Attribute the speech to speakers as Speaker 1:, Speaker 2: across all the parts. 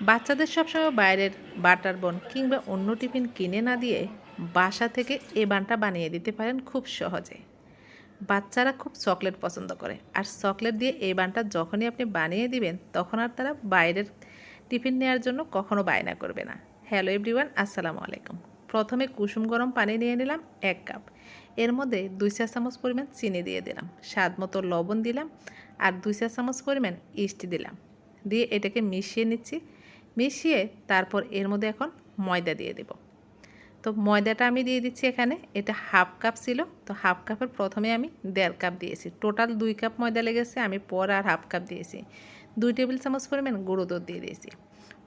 Speaker 1: বাচ্চাদের সবসময় বাইরের বাটার বন কিংবা অন্য টিফিন কিনে না দিয়ে বাসা থেকে এ বানটা বানিয়ে দিতে পারেন খুব সহজে। বাচ্চারা খুব চকলেট পছন্দ করে। আর চকলেট দিয়ে এই বানটা যখনই আপনি বানিয়ে দিবেন, তখন আর তারা বাইরের টিফিন নেওয়ার জন্য কখনো বায়না করবে না। হ্যালো এভরিওয়ান, আসসালামু আলাইকুম। প্রথমে কুসুম গরম পানি নিয়ে নিলাম এক কাপ। এর মধ্যে দুই চা চামচ পরিমাণ চিনি দিয়ে দিলাম। স্বাদ মতো লবণ দিলাম আর দুই চা চামচ পরিমাণ ইস্ট দিলাম। দিয়ে এটাকে মিশিয়ে নিচ্ছি। মিশিয়ে তারপর এর মধ্যে এখন ময়দা দিয়ে দেব। তো ময়দাটা আমি দিয়ে দিচ্ছি এখানে। এটা হাফ কাপ ছিল। তো হাফ কাপের প্রথমে আমি দেড় কাপ দিয়েছি। টোটাল দুই কাপ ময়দা লেগেছে। আমি পর আর হাফ কাপ দিয়েছি। দুই টেবিল চামচ পরিমাণ গুঁড়ো দুধ দিয়ে দিয়েছি।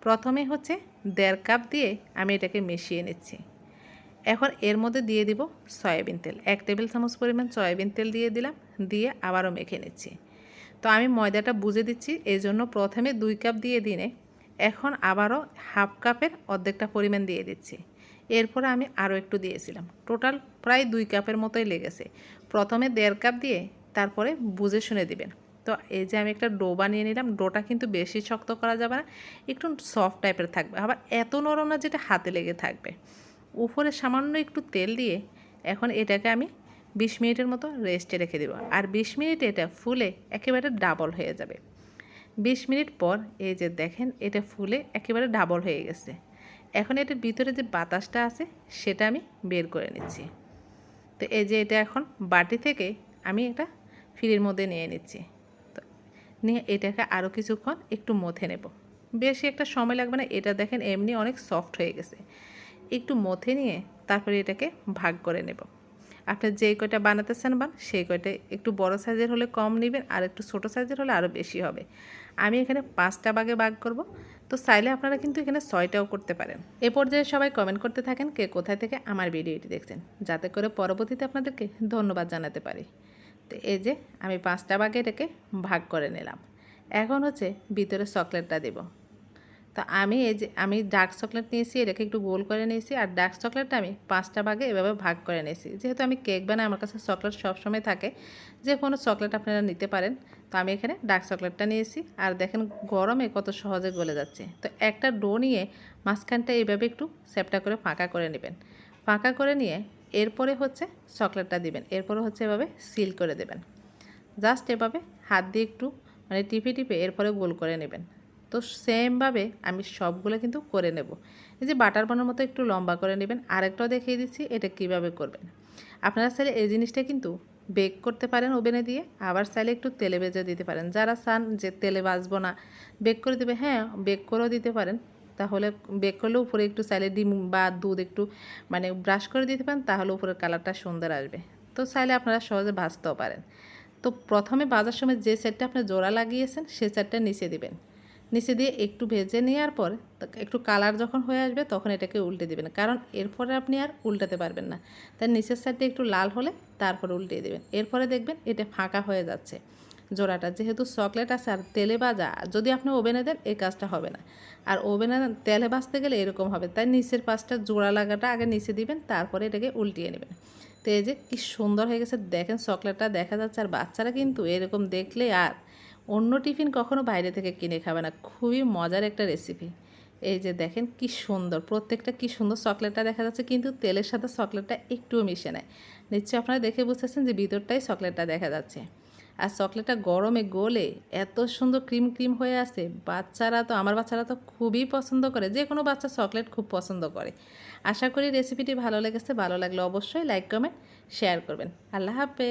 Speaker 1: প্রথমে হচ্ছে দেড় কাপ দিয়ে আমি এটাকে মিশিয়ে নিচ্ছি। এখন এর মধ্যে দিয়ে দিব সয়াবিন তেল। এক টেবিল চামচ পরিমাণ সয়াবিন তেল দিয়ে দিলাম। দিয়ে আবারও মেখে নিচ্ছি। তো আমি ময়দাটা বুঝে দিচ্ছি। এই জন্য প্রথমে দুই কাপ দিয়ে দিনে এখন আবারও হাফ কাপের অর্ধেকটা পরিমাণ দিয়ে দিচ্ছি। এরপরে আমি আরও একটু দিয়েছিলাম। টোটাল প্রায় দুই কাপের মতোই লেগেছে। প্রথমে দেড় কাপ দিয়ে তারপরে বুঝে শুনে দিবেন। তো এই যে আমি একটা ডো বানিয়ে নিলাম, ডোটা কিন্তু বেশি শক্ত করা যাবে না, একটু সফট টাইপের থাকবে। আবার এত নরম না যেটা হাতে লেগে থাকবে। উপরে সামান্য একটু তেল দিয়ে এখন এটাকে আমি বিশ মিনিটের মতো রেস্টে রেখে দেবো। আর বিশ মিনিট এটা ফুলে একেবারে ডাবল হয়ে যাবে। বিশ মিনিট পর এই যে দেখেন, এটা ফুলে একেবারে ডাবল হয়ে গেছে। এখন এটার ভিতরে যে বাতাসটা আছে, সেটা আমি বের করে নিচ্ছি। তো এই যে এটা এখন বাটি থেকে আমি এটা ফ্রির মধ্যে নিয়ে নিচ্ছি। তো নিয়ে এটাকে আরও কিছুক্ষণ একটু মথে নেব। বেশি একটা সময় লাগবে না, এটা দেখেন এমনি অনেক সফট হয়ে গেছে। একটু মথে নিয়ে তারপরে এটাকে ভাগ করে নেব। আপনি যেই কয়টা বানাতে চান বান, সেই কয়টা একটু বড় সাইজের হলে কম নেবেন, আর একটু ছোটো সাইজের হলে আরও বেশি হবে। আমি এখানে পাঁচটা বাগে ভাগ করব। তো চাইলে আপনারা কিন্তু এখানে ছয়টাও করতে পারেন। এ পর্যায়ে সবাই কমেন্ট করতে থাকেন কে কোথায় থেকে আমার ভিডিওটি দেখছেন। যাতে করে পরবর্তীতে আপনাদেরকে ধন্যবাদ জানাতে পারি। তো এই যে, আমি পাঁচটা বাগে এটাকে ভাগ করে নিলাম। এখন হচ্ছে ভিতরে চকলেটটা দেবো। তো আমি এই যে, আমি ডার্ক চকলেট নিয়েছি, এটাকে একটু গোল করে নিয়েছি, আর ডার্ক চকলেটটা আমি পাঁচটা ভাগে এভাবে ভাগ করে নিয়েছি। যেহেতু আমি কেক বানাই, আমার কাছে চকলেট সবসময় থাকে, যে কোনো চকলেট আপনারা নিতে পারেন। তো আমি এখানে ডার্ক চকলেটটা নিয়েছি, আর দেখেন গরমে কত সহজে গলে যাচ্ছে। তো একটা ডো নিয়ে মাঝখানটা এইভাবে একটু সেপটা করে ফাঁকা করে নেবেন। ফাঁকা করে নিয়ে এরপরে হচ্ছে চকলেটটা দিবেন, এরপরে হচ্ছে এভাবে সিল করে দেবেন। জাস্ট এভাবে হাত দিয়ে একটু মানে টিপে টিপে এরপরে গোল করে নেবেন। তো সেমভাবে আমি সবগুলো কিন্তু করে নেব। এই যে বাটার বানার মতো একটু লম্বা করে নেবেন, আরেকটাও দেখিয়ে দিচ্ছি এটা কীভাবে করবেন। আপনারা চাইলে এই জিনিসটা কিন্তু বেক করতে পারেন ওভেনে দিয়ে, আবার চাইলে একটু তেলে ভেজে দিতে পারেন। যারা চান যে তেলে বাজবো না বেক করে দেবে হ্যাঁ বেক করেও দিতে পারেন। তাহলে বেক করলে উপরে একটু চাইলে ডিম বা দুধ একটু মানে ব্রাশ করে দিতে পারেন, তাহলে উপরের কালারটা সুন্দর আসবে। তো চাইলে আপনারা সহজে ভাজতেও পারেন। তো প্রথমে বাজার সময় যে সেটটা আপনি জোড়া লাগিয়েছেন, সে সেটটা নিচে দিবেন। নিচে দিয়ে একটু ভেজে নেওয়ার পর একটু কালার যখন হয়ে আসবে তখন এটাকে উল্টে দেবেন। কারণ এরপরে আপনি আর উল্টাতে পারবেন না। তাই নিচের সাইডটা একটু লাল হলে তারপরে উল্টে দেবেন। এরপরে দেখবেন এটা ফাঁকা হয়ে যাচ্ছে জোড়াটা। যেহেতু চকলেট আছে আর তেলে ভাজা, যদি আপনি ওভেনে দেন এই কাজটা হবে না। আর ওভেনে তেলে ভাজতে গেলে এরকম হবে। তাই নিচের পাশটা জোড়া লাগাটা আগে নিচে দিবেন, তারপরে এটাকে উল্টিয়ে নেবেন। তো এই যে কী সুন্দর হয়ে গেছে। দেখেন চকলেটটা দেখা যাচ্ছে। আর বাচ্চারা কিন্তু এরকম দেখলে আর অন্য টিফিন কখনো বাইরে থেকে কিনে খাবে না। খুবই মজার একটা রেসিপি এই যে দেখেন কি সুন্দর, প্রত্যেকটা কি সুন্দর চকলেটটা দেখা যাচ্ছে, কিন্তু তেলের সাথে চকলেটটা একটুও মিশে নেয় নিশ্চয়ই আপনারা দেখে বুঝতেছেন যে ভিতরটাই চকলেটটা দেখা যাচ্ছে। আর চকলেটটা গরমে গলে এত সুন্দর ক্রিম ক্রিম হয়ে আছে বাচ্চারা তো, আমার বাচ্চারা তো খুবই পছন্দ করে, যে কোনো বাচ্চা চকলেট খুব পছন্দ করে। আশা করি রেসিপিটি ভালো লেগেছে, ভালো লাগলে অবশ্যই লাইক কমেন্ট শেয়ার করবেন। আল্লাহ হাফেজ।